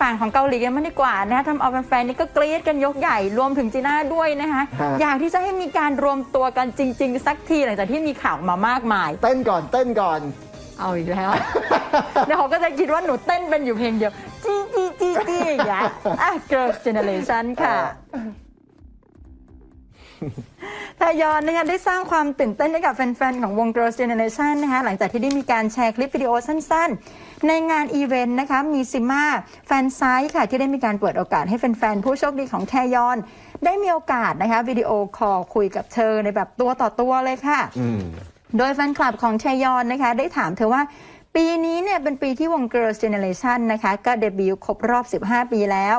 ฝั่งของเกาหลีกันมางดีกว่านะคะทำเอาแฟนๆนี่ก็กรี๊ดกันยกใหญ่รวมถึงจีน่าด้วยนะคะฮะ อยากที่จะให้มีการรวมตัวกันจริง ๆ สักทีหลังจากที่มีข่าวมามากมาย เต้นก่อนเต้นก่อน เอาอีกแล้ว เดี๋ยวเขาก็จะคิดว่าหนูเต้นเป็นอยู่เพลงเดียว จีจีจีจีอย่างเงี้ยอะ Girls Generation ค่ะทา ยอนนะคะได้สร้างความตื่นเต้นให้กับแฟนๆ ของวง Girls Generation นะคะหลังจากที่ได้มีการแชร์คลิปวิดีโอสั้นๆ ในงานอีเวนต์นะคะมีซิมาแฟนไซต์ค่ะ ที่ได้มีการเปิดโอกาสให้แฟนๆ ผู้โชคดีของแทยอน ได้มีโอกาสนะคะวิดีโอคอลคุยกับเธอในแบบตัวต่อตัวเลยค่ะอืมโดยแฟนคลับของชยอนนะคะ ได้ถามเธอว่า ปีนี้เนี่ยเป็นปีที่วง Girls Generation นะคะก็เดบิวต์ครบรอบ 15 ปีแล้ว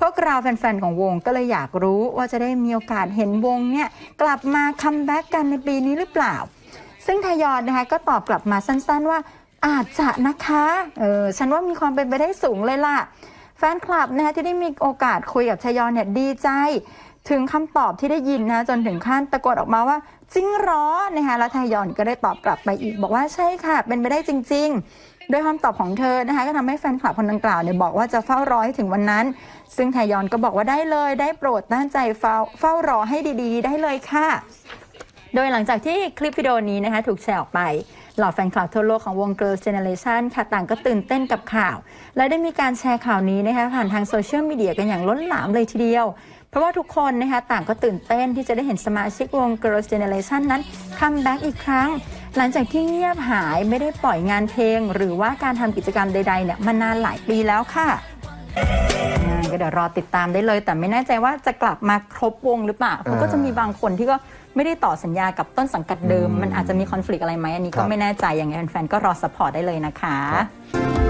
พวกเราแฟนๆ ของวงก็เลยอยากรู้ว่าจะได้มีโอกาสเห็นวงเนี่ยกลับมาคัมแบ็กกันในปีนี้หรือเปล่า ซึ่งทยอนนะคะก็ตอบกลับมาสั้นๆว่าอาจจะนะคะเออฉันว่ามีความเป็นไปได้สูงเลยล่ะแฟนคลับนะคะที่ได้มีโอกาสคุยกับชยอนเนี่ยดีใจ ถึงคำตอบที่ได้ยินนะจนถึงขั้นตะโกนออกมาว่าจริงหรอนะคะแล้วทยอนก็ได้ตอบกลับไปอีก บอกว่าใช่ค่ะ เป็นไปได้จริงๆโดยคำตอบของเธอนะคะก็ทำให้แฟนคลับคนดังกล่าวเนี่ยบอกว่าจะเฝ้ารอให้ถึงวันนั้น ซึ่งทยอนก็บอกว่าได้เลยได้โปรดตั้งใจเฝ้าเฝ้ารอให้ดีๆ ได้เลยค่ะ โดยหลังจากที่คลิปวิดีโอนี้นะคะถูกแชร์ออกไป เหล่าแฟนคลับทั่วโลกของวง Girls Generation ค่ะต่างก็ตื่นเต้นกับข่าว และได้มีการแชร์ข่าวนี้นะคะผ่านทางโซเชียลมีเดียกันอย่างล้นหลามเลยทีเดียว เพราะว่าทุกคนนะคะต่างก็ตื่นเต้นที่จะได้เห็นสมาชิกวง Girls Generation นั้นคัมแบ็กอีกครั้ง หลังจากที่เงียบหายไม่ได้ปล่อยงานเพลง หรือว่าการทำกิจกรรมใดๆเนี่ยมานานหลายปีแล้วค่ะ ก็เดี๋ยวรอติดตามได้เลย แต่ไม่แน่ใจว่าจะกลับมาครบวงหรือเปล่าเพราะก็จะมีบางคนที่ก็ไม่ได้ต่อสัญญากับต้นสังกัดเดิมอืมมันอาจจะมีคอน FLICT อะไรไหมอันนี้ครัก็บไม่แน่ใจอย่างไงแฟนๆก็รอสปอร์ตได้เลยนะคะครับ